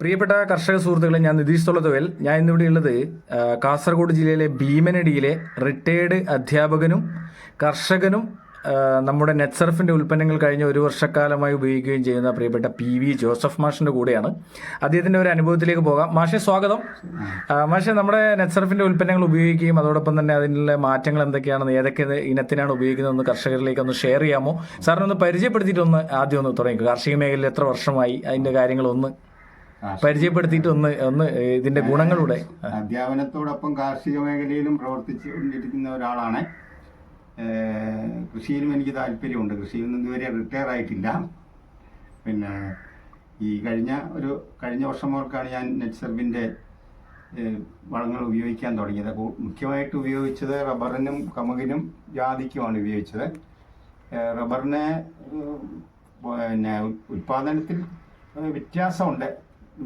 പ്രിയപ്പെട്ട കർഷക സുഹൃത്തുക്കളെ ഞാൻ നിതീഷ് തൊളത്തുവൽ ഞാൻ ഇന്നിവിടെ ഉള്ളത് കാസർഗോഡ് ജില്ലയിലെ ഭീമനടിയിലെ റിട്ടയേർഡ് അധ്യാപകനും കർഷകനും നമ്മുടെ നെറ്റ്സർഫിന്റെ ഉൽപ്പന്നങ്ങൾ കഴിഞ്ഞ ഒരു വർഷക്കാലമായി ഉപയോഗിക്കുകയും ചെയ്യുന്ന പ്രിയപ്പെട്ട പി വി ജോസഫ് മാഷിന്റെ കൂടെയാണ്. അദ്ദേഹത്തിന്റെ ഒരു അനുഭവത്തിലേക്ക് പോകാം. മാഷെ സ്വാഗതം. മാഷെ നമ്മുടെ നെറ്റ്സർഫിന്റെ ഉൽപ്പന്നങ്ങൾ ഉപയോഗിക്കുകയും അതോടൊപ്പം തന്നെ അതിനുള്ള മാറ്റങ്ങൾ എന്തൊക്കെയാണെന്ന് ഏതൊക്കെ ഇനത്തിനാണ് ഉപയോഗിക്കുന്നതെന്ന് കർഷകരിലേക്ക് ഒന്ന് ഷെയർ ചെയ്യാമോ? സാറിനൊന്ന് പരിചയപ്പെടുത്തിയിട്ടൊന്ന് ആദ്യം ഒന്ന് തുടങ്ങിക്കും. കാർഷിക മേഖലയിൽ എത്ര വർഷമായി അതിന്റെ കാര്യങ്ങളൊന്ന് പരിചയപ്പെടുത്തിയിട്ട് ഒന്ന് ഒന്ന് ഇതിന്റെ ഗുണങ്ങളുടെ. അധ്യാപനത്തോടൊപ്പം കാർഷിക മേഖലയിലും പ്രവർത്തിച്ചുകൊണ്ടിരിക്കുന്ന ഒരാളാണ്. കൃഷിയിലും എനിക്ക് താല്പര്യമുണ്ട്. കൃഷിയിൽ നിന്ന് ഇതുവരെ റിട്ടയർ ആയിട്ടില്ല. പിന്നെ ഈ കഴിഞ്ഞ ഒരു കഴിഞ്ഞ വർഷം മുതൽക്കാണ് ഞാൻ നെറ്റ്സർവിന്റെ വളങ്ങൾ ഉപയോഗിക്കാൻ തുടങ്ങിയത്. മുഖ്യമായിട്ട് ഉപയോഗിച്ചത് റബ്ബറിനും കമുകിനും ജാതിക്കുമാണ് ഉപയോഗിച്ചത്. റബ്ബറിന് പിന്നെ ഉൽപാദനത്തിൽ വ്യത്യാസമുണ്ട്.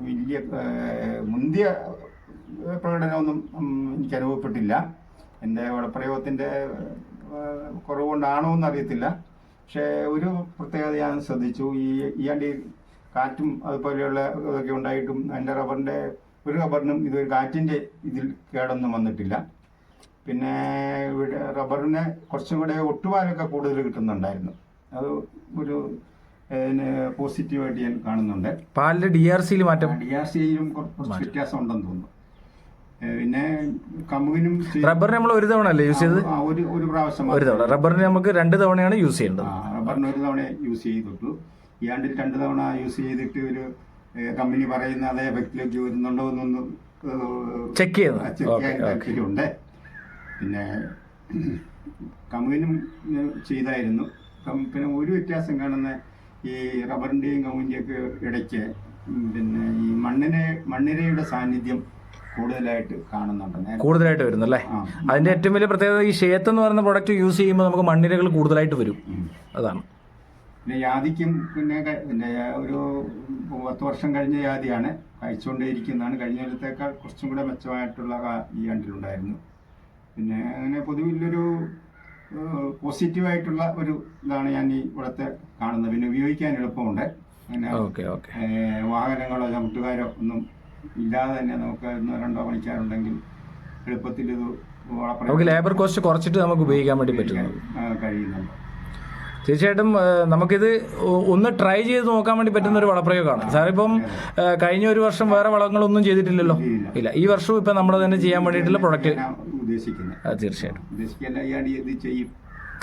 വലിയ മുന്തിയ പ്രകടനമൊന്നും എനിക്ക് അനുഭവപ്പെട്ടില്ല. എന്റെ വളപ്രയോഗത്തിന്റെ കുറവ് കുറവുകൊണ്ടാണോ എന്നറിയത്തില്ല. പക്ഷേ ഒരു പ്രത്യേകത ഞാൻ ശ്രദ്ധിച്ചു. ഈ ഈ ആണ്ടി കാറ്റും അതുപോലെയുള്ള ഇതൊക്കെ ഉണ്ടായിട്ടും എന്റെ റബ്ബറിന്റെ ഒരു റബ്ബറിനും ഇത് കാറ്റിന്റെ ഇതിൽ കേടൊന്നും വന്നിട്ടില്ല. പിന്നെ ഇവിടെ റബ്ബറിന് കുറച്ചും കൂടെ ഒട്ടുപാലൊക്കെ കൂടുതൽ കിട്ടുന്നുണ്ടായിരുന്നു. അത് ഒരു പോസിറ്റീവായിട്ട് ഞാൻ കാണുന്നുണ്ട്. പാലിന്റെ ഡി ആർ സിയിൽ മാറ്റം ഡി ആർ സിയിലും കുറച്ച് വ്യത്യാസം ഉണ്ടെന്ന് തോന്നുന്നു. പിന്നെ കമുകിനും റബ്ബറിന് നമ്മൾ ഒരു തവണ അല്ലേ യൂസ് ചെയ്ത് ഒരു ഒരു പ്രാവശ്യം ഒരു തവണ. റബ്ബറിന് നമുക്ക് രണ്ട് തവണയാണ് യൂസ് ചെയ്യേണ്ടത്. റബ്ബറിന് ഒരു തവണ യൂസ് ചെയ്തിട്ടു. ഈ ആണ്ടിൽ രണ്ട് തവണ യൂസ് ചെയ്തിട്ട് ഒരു കമ്പനി പറയുന്ന അതേ എഫക്റ്റിലേക്ക് വരുന്നുണ്ടോ എന്നൊന്ന് ചെക്ക് ചെയ്യുന്നു ചെക്ക് ചെയ്യാൻ താല്പര്യമുണ്ട്. പിന്നെ കമുകിനും ചെയ്തായിരുന്നു. പിന്നെ ഒരു വ്യത്യാസം കാണുന്ന ഈ റബ്ബറിന്റെയും ഒക്കെ ഇടയ്ക്ക് പിന്നെ ഈ മണ്ണിനെ മണ്ണിരയുടെ സാന്നിധ്യം കൂടുതലായിട്ട് കാണുന്നുണ്ട്. കൂടുതലായിട്ട് വരുന്നു അല്ലേ അതിന്റെ ഏറ്റവും വലിയ പ്രത്യേകത ഈ ഷേത്ത് എന്ന് പറയുന്ന പ്രൊഡക്റ്റ് യൂസ് ചെയ്യുമ്പോൾ നമുക്ക് മണ്ണിരകൾ കൂടുതലായിട്ട് വരും. അതാണ്. പിന്നെ യാതിക്കും പിന്നെ പിന്നെ ഒരു പത്ത് വർഷം കഴിഞ്ഞ യാതിയാണ് കഴിച്ചുകൊണ്ടേയിരിക്കുന്നതാണ് കഴിഞ്ഞ കൊല്ലത്തേക്കാൾ കുറച്ചും കൂടെ മെച്ചമായിട്ടുള്ള ഈ കണ്ടിലുണ്ടായിരുന്നു പിന്നെ അങ്ങനെ പൊതുവിലൊരു പോസിറ്റീവായിട്ടുള്ള ഒരു ഇതാണ് ഞാൻ ഈ ഇവിടുത്തെ കാണുന്നത്. പിന്നെ ഉപയോഗിക്കാൻ എളുപ്പമുണ്ട്. പിന്നെ വാഹനങ്ങളോ ചവിട്ടുകാരോ ഒന്നും ഇല്ലാതെ തന്നെ നമുക്ക് ഒന്നോ രണ്ടോ പണിക്കാരുണ്ടെങ്കിൽ എളുപ്പത്തിൽ ഇത് നമുക്ക് ലേബർ കോസ്റ്റ് കുറച്ചിട്ട് നമുക്ക് ഉപയോഗിക്കാൻ വേണ്ടി പറ്റും കഴിയുന്നുണ്ട്. തീർച്ചയായിട്ടും നമുക്കിത് ഒന്ന് ട്രൈ ചെയ്ത് നോക്കാൻ വേണ്ടി പറ്റുന്ന ഒരു വളപ്രയോഗമാണ് സാറിപ്പം കഴിഞ്ഞ ഒരു വർഷം വേറെ വളങ്ങളൊന്നും ചെയ്തിട്ടില്ലല്ലോ? ഇല്ല. ഈ വർഷവും ഇപ്പം നമ്മൾ തന്നെ ചെയ്യാൻ വേണ്ടിയിട്ടുള്ള പ്രൊഡക്റ്റ് തീർച്ചയായിട്ടും.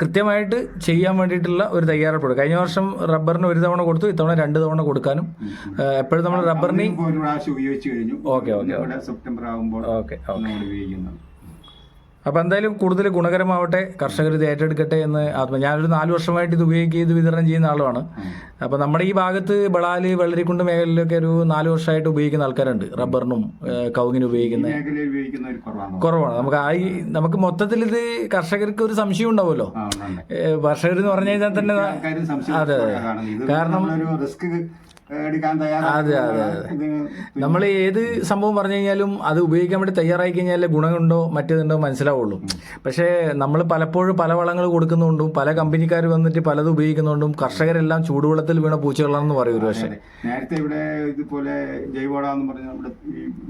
കൃത്യമായിട്ട് ചെയ്യാൻ വേണ്ടിയിട്ടുള്ള ഒരു തയ്യാറെടുപ്പ് കഴിഞ്ഞ വർഷം റബ്ബറിന് ഒരു തവണ കൊടുത്തു ഇത്തവണ രണ്ട് തവണ കൊടുക്കാനും. എപ്പോഴും നമ്മൾ റബ്ബറിന് ഓക്കെ, ഓക്കെ, സെപ്റ്റംബർ ആകുമ്പോൾ ഓക്കെ ഉപയോഗിക്കുന്നത് അപ്പോൾ എന്തായാലും കൂടുതൽ ഗുണകരമാവട്ടെ കർഷകർ ഇത് ഏറ്റെടുക്കട്ടെ എന്ന് ആത്മ ഞാനൊരു നാല് വർഷമായിട്ട് ഇത് ഉപയോഗിക്കുക ഇത് വിതരണം ചെയ്യുന്ന ആളുമാണ് അപ്പോൾ നമ്മുടെ ഈ ഭാഗത്ത് ബളാൽ വെള്ളരിക്കുണ്ട് മേഖലയിലൊക്കെ ഒരു നാല് വർഷമായിട്ട് ഉപയോഗിക്കുന്ന ആൾക്കാരുണ്ട്. റബ്ബറിനും കൗങ്ങിനും കവുങ്ങിനും ഉപയോഗിക്കുന്ന കുറവാണ്. നമുക്ക് ആ ഈ നമുക്ക് മൊത്തത്തിൽ ഇത് കർഷകർക്ക് ഒരു സംശയം ഉണ്ടാവുമല്ലോ. കർഷകർ എന്ന് പറഞ്ഞു കഴിഞ്ഞാൽ തന്നെ അതെ, കാരണം- എടുക്കാൻ അതെ, അതെ, അതെ. തയ്യാറാണ് നമ്മൾ ഏത് സംഭവം പറഞ്ഞു കഴിഞ്ഞാലും അത് ഉപയോഗിക്കാൻ വേണ്ടി തയ്യാറായി കഴിഞ്ഞാൽ ഗുണമുണ്ടോ മറ്റേതുണ്ടോ മനസ്സിലാവുള്ളൂ. പക്ഷേ നമ്മൾ പലപ്പോഴും പല വളങ്ങൾ കൊടുക്കുന്നുണ്ടും പല കമ്പനിക്കാർ വന്നിട്ട് പലതും ഉപയോഗിക്കുന്നുണ്ടും കർഷകരെല്ലാം ചൂടുവെള്ളത്തിൽ വീണ പൂച്ചകളാണെന്ന് പറയും ഒരു പക്ഷേ. നേരത്തെ ഇവിടെ ഇതുപോലെ ജൈവവള എന്ന് പറഞ്ഞ നമ്മുടെ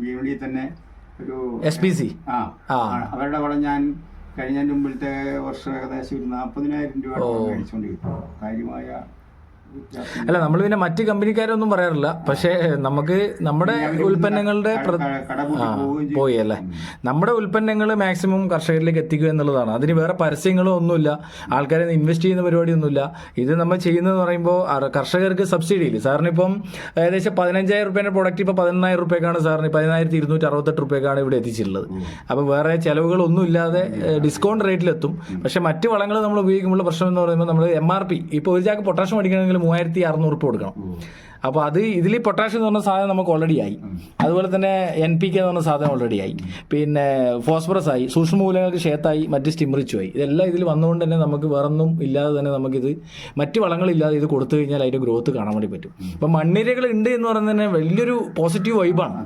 വീടിൽ തന്നെ ഒരു എസ് പി സി. അവരുടെ വളം ഞാൻ കഴിഞ്ഞതിന്റെ മുമ്പിലത്തെ വർഷം ഏകദേശം ഒരു നാൽപ്പതിനായിരം രൂപ മേടിച്ചുകൊണ്ടിരിക്കും കാര്യമായ അല്ല നമ്മൾ പിന്നെ മറ്റ് കമ്പനിക്കാരൊന്നും പറയാറില്ല. പക്ഷേ നമുക്ക് നമ്മുടെ ഉൽപ്പന്നങ്ങളുടെ. പോയി അല്ലേ? നമ്മുടെ ഉൽപ്പന്നങ്ങൾ മാക്സിമം കർഷകരിലേക്ക് എത്തിക്കുക എന്നുള്ളതാണ്. അതിന് വേറെ പരസ്യങ്ങളോ ഒന്നുമില്ല. ആൾക്കാരെ ഇൻവെസ്റ്റ് ചെയ്യുന്ന പരിപാടിയൊന്നുമില്ല. ഇത് നമ്മൾ ചെയ്യുന്നതെന്ന് പറയുമ്പോൾ കർഷകർക്ക് സബ്സിഡി ഇല്ല? സാറിന് ഇപ്പം ഏകദേശം പതിനഞ്ചായിരം റുപ്യേന്റെ പ്രൊഡക്റ്റ് ഇപ്പോൾ പതിനെണ്ണായിരം റുപ്യക്കാണ് സാറിന് പതിനായിരത്തി ഇരുന്നൂറ്റി അറുപത്തെട്ട് റുപ്യക്കാണ് ഇവിടെ എത്തിച്ചിട്ടുള്ളത്. അപ്പോൾ വേറെ ചിലവുകളൊന്നും ഇല്ലാതെ ഡിസ്കൗണ്ട് റേറ്റിലെത്തും പക്ഷേ മറ്റ് വളങ്ങൾ നമ്മൾ ഉപയോഗിക്കുമ്പോൾ പ്രശ്നം എന്ന് പറയുമ്പോൾ നമ്മൾ എം ആർ പി ഇപ്പോൾ ഒരു ചാക്ക് പൊട്ടാഷ്യം മേടിക്കണമെങ്കിൽ മൂവായിരത്തി അറുന്നൂറ് റുപ്യ കൊടുക്കണം അപ്പോൾ അത് ഇതിൽ പൊട്ടാഷ്യം എന്ന് പറഞ്ഞ സാധനം നമുക്ക് ഓൾറെഡി ആയി. അതുപോലെ തന്നെ എൻ പി കെ എന്ന് പറഞ്ഞ സാധനം ഓൾറെഡി ആയി. പിന്നെ ഫോസ്ഫറസ് ആയി സൂക്ഷ്മമൂലങ്ങൾക്ക് ക്ഷേത്തായി മറ്റ് സ്റ്റിമറിച്ചു ആയി. ഇതെല്ലാം ഇതിൽ വന്നുകൊണ്ട് തന്നെ നമുക്ക് വേറൊന്നും ഇല്ലാതെ തന്നെ നമുക്കിത് മറ്റ് വളങ്ങളില്ലാതെ ഇത് കൊടുത്തു കഴിഞ്ഞാൽ അതിന്റെ ഗ്രോത്ത് കാണാൻ വേണ്ടി പറ്റും. അപ്പം മണ്ണിരകൾ ഉണ്ട് എന്ന് പറയുന്നത് തന്നെ വലിയൊരു പോസിറ്റീവ് വൈബാണ്.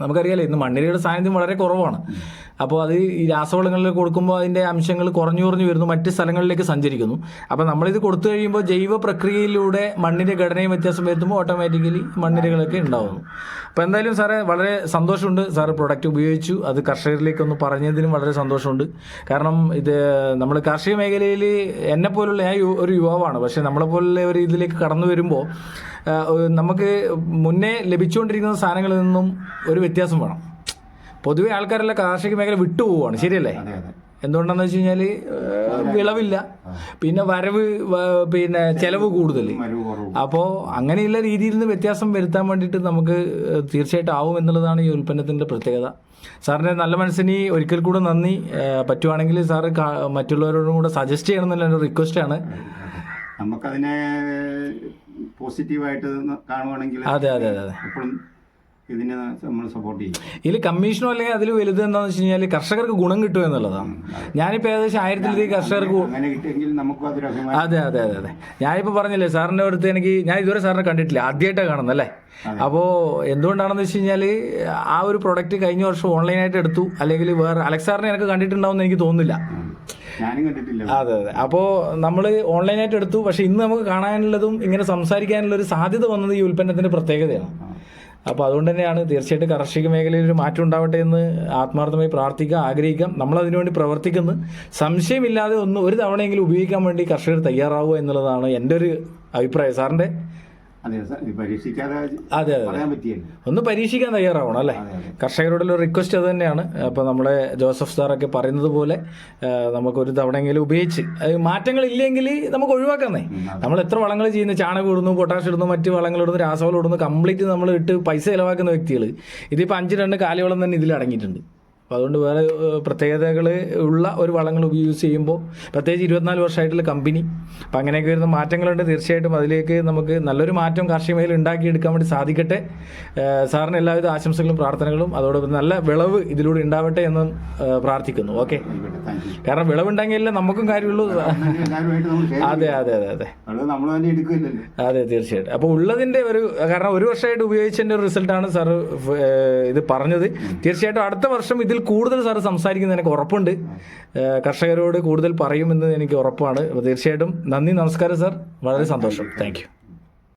നമുക്കറിയാലോ ഇന്ന് മണ്ണിരയുടെ സാന്നിധ്യം വളരെ കുറവാണ്. അപ്പോൾ അത് ഈ രാസവളങ്ങളിൽ കൊടുക്കുമ്പോൾ അതിന്റെ അംശങ്ങൾ കുറഞ്ഞു കുറഞ്ഞു വരുന്നു മറ്റ് സ്ഥലങ്ങളിലേക്ക് സഞ്ചരിക്കുന്നു. അപ്പോൾ നമ്മളിത് കൊടുത്തു കഴിയുമ്പോൾ ജൈവ പ്രക്രിയയിലൂടെ മണ്ണിന്റെ ഘടനയും വ്യത്യാസം വരുത്തുമ്പോൾ ഓട്ടോമാറ്റിക്കലി മണ്ണിരകളൊക്കെ ഉണ്ടാവുന്നു. അപ്പോൾ എന്തായാലും സാറേ വളരെ സന്തോഷമുണ്ട്. സാർ പ്രൊഡക്റ്റ് ഉപയോഗിച്ചു. അത് കർഷകരിലേക്ക് ഒന്ന് പറഞ്ഞതിനും വളരെ സന്തോഷമുണ്ട്. കാരണം ഇത് നമ്മൾ കാർഷിക മേഖലയിൽ എന്നെ പോലുള്ള ഞാൻ ഒരു യുവാവാണ്. പക്ഷേ നമ്മളെ പോലുള്ള ഒരു ഇതിലേക്ക് കടന്നു വരുമ്പോൾ നമുക്ക് മുന്നേ ലഭിച്ചുകൊണ്ടിരിക്കുന്ന സാധനങ്ങളിൽ നിന്നും ഒരു വ്യത്യാസം വേണം. പൊതുവെ ആൾക്കാരെല്ലാം കാർഷിക മേഖല വിട്ടുപോവാണ് ശരിയല്ലേ? എന്തുകൊണ്ടാന്ന് വെച്ച് കഴിഞ്ഞാൽ വിളവില്ല. പിന്നെ വരവ് പിന്നെ ചെലവ് കൂടുതൽ അപ്പോൾ അങ്ങനെയുള്ള രീതിയിൽ നിന്ന് വ്യത്യാസം വരുത്താൻ വേണ്ടിയിട്ട് നമുക്ക് തീർച്ചയായിട്ടും ആവും എന്നുള്ളതാണ് ഈ ഉൽപ്പന്നത്തിന്റെ പ്രത്യേകത. സാറിന്റെ നല്ല മനസ്സിന് ഒരിക്കൽ കൂടെ നന്ദി. പറ്റുവാണെങ്കിൽ സാറ് മറ്റുള്ളവരോടും കൂടെ സജസ്റ്റ് ചെയ്യണം എന്നുള്ള റിക്വസ്റ്റ് റിക്വസ്റ്റാണ് നമുക്കതിനെ പോസിറ്റീവായിട്ട് കാണുവാണെങ്കിൽ അതെ അതെ അതെ അതെ. എപ്പോഴും ഇതിനെ നമ്മൾ സപ്പോർട്ട് ചെയ്യും. ഇതിൽ കമ്മീഷനോ അല്ലെങ്കിൽ അതിൽ വലുത് എന്താണെന്ന് വെച്ച് കഴിഞ്ഞാൽ കർഷകർക്ക് ഗുണം കിട്ടും എന്നുള്ളതാണ്. ഞാനിപ്പോൾ ഏകദേശം ആയിരത്തിലധികം കർഷകർക്ക് അങ്ങനെ നമുക്കും അതൊരു അതെ അതെ അതെ അതെ. ഞാനിപ്പോൾ പറഞ്ഞില്ലേ സാറിന്റെ അടുത്ത് എനിക്ക് ഞാൻ ഇതുവരെ സാറിനെ കണ്ടിട്ടില്ല ആദ്യമായിട്ടാണ് കാണുന്നത് അല്ലേ? അപ്പോൾ എന്തുകൊണ്ടാണെന്ന് വെച്ച് കഴിഞ്ഞാൽ ആ ഒരു പ്രൊഡക്റ്റ് കഴിഞ്ഞ വർഷം ഓൺലൈനായിട്ട് എടുത്തു അല്ലെങ്കിൽ വേറെ അലക്സാറിനെ എനിക്ക് കണ്ടിട്ടുണ്ടാവുമെന്ന് എനിക്ക് തോന്നുന്നില്ല. ഞാനും കണ്ടിട്ടില്ല. അതെ അതെ. അപ്പോൾ നമ്മൾ ഓൺലൈനായിട്ട് എടുത്തു പക്ഷേ ഇന്ന് നമുക്ക് കാണാനുള്ളതും ഇങ്ങനെ സംസാരിക്കാനുള്ള ഒരു സാധ്യത വന്നത് ഈ ഉൽപ്പന്നത്തിന്റെ പ്രത്യേകതയാണ്. അപ്പോൾ അതുകൊണ്ട് തന്നെയാണ് തീർച്ചയായിട്ടും കാർഷിക മേഖലയിൽ ഒരു മാറ്റം ഉണ്ടാവട്ടെ എന്ന് ആത്മാർത്ഥമായി പ്രാർത്ഥിക്കുക ആഗ്രഹിക്കാം നമ്മൾ അതിനുവേണ്ടി പ്രവർത്തിക്കുന്നു. സംശയമില്ലാതെ ഒന്ന് ഒരു തവണയെങ്കിലും ഉപയോഗിക്കാൻ വേണ്ടി കർഷകർ തയ്യാറാവുക എന്നുള്ളതാണ് എന്റെ ഒരു അഭിപ്രായം. സാറിന്റെ? അതെ അതെ ഒന്ന് പരീക്ഷിക്കാൻ തയ്യാറാവണം അല്ലേ? കർഷകരോടുള്ള റിക്വസ്റ്റ് അത് തന്നെയാണ്. അപ്പോൾ നമ്മളെ ജോസഫ് സാറൊക്കെ പറയുന്നത് പോലെ നമുക്ക് നമുക്കൊരു തവണയെങ്കിലും ഉപയോഗിച്ച് മാറ്റങ്ങൾ ഇല്ലെങ്കിൽ നമുക്ക് ഒഴിവാക്കാന്നേ. നമ്മൾ എത്ര വളങ്ങൾ ചെയ്യുന്നു? ചാണകം ഇടുന്നു പൊട്ടാഷ് ഇടുന്നു മറ്റ് വളങ്ങൾ ഇടുന്നു രാസവളം ഇടുന്നു കംപ്ലീറ്റ് നമ്മൾ ഇട്ട് പൈസ ചിലവാക്കുന്ന വ്യക്തികൾ ഇതിപ്പോൾ അഞ്ച് രണ്ട് കാലിവളം തന്നെ ഇതിൽ അടങ്ങിയിട്ടുണ്ട്. അപ്പോൾ അതുകൊണ്ട് വേറെ പ്രത്യേകതകൾ ഉള്ള ഒരു വളങ്ങൾ യൂസ് ചെയ്യുമ്പോൾ പ്രത്യേകിച്ച് ഇരുപത്തിനാല് വർഷമായിട്ടുള്ള കമ്പനി അപ്പോൾ അങ്ങനെയൊക്കെ വരുന്ന മാറ്റങ്ങളുണ്ട്. തീർച്ചയായിട്ടും അതിലേക്ക് നമുക്ക് നല്ലൊരു മാറ്റം കാർഷിക മേഖല ഉണ്ടാക്കിയെടുക്കാൻ വേണ്ടി സാധിക്കട്ടെ. സാറിന് എല്ലാവിധ ആശംസകളും പ്രാർത്ഥനകളും അതോടൊപ്പം നല്ല വിളവ് ഇതിലൂടെ ഉണ്ടാവട്ടെ എന്ന് പ്രാർത്ഥിക്കുന്നു. ഓക്കെ? കാരണം വിളവുണ്ടെങ്കിലേ നമുക്കും കാര്യമുള്ളൂ. അതെ അതെ അതെ അതെ. അതെ തീർച്ചയായിട്ടും. അപ്പോൾ ഉള്ളതിന്റെ ഒരു കാരണം ഒരു വർഷമായിട്ട് ഉപയോഗിച്ചതിന്റെ ഒരു റിസൾട്ടാണ് സാർ ഇത് പറഞ്ഞത്. തീർച്ചയായിട്ടും അടുത്ത വർഷം ഇതിൽ കൂടുതൽ സാർ സംസാരിക്കുന്നത് എനിക്ക് ഉറപ്പുണ്ട്. കർഷകരോട് കൂടുതൽ പറയുമെന്ന് എനിക്ക് ഉറപ്പാണ്. അപ്പോൾ തീർച്ചയായിട്ടും നന്ദി നമസ്കാരം സാർ. വളരെ സന്തോഷം. Thank you.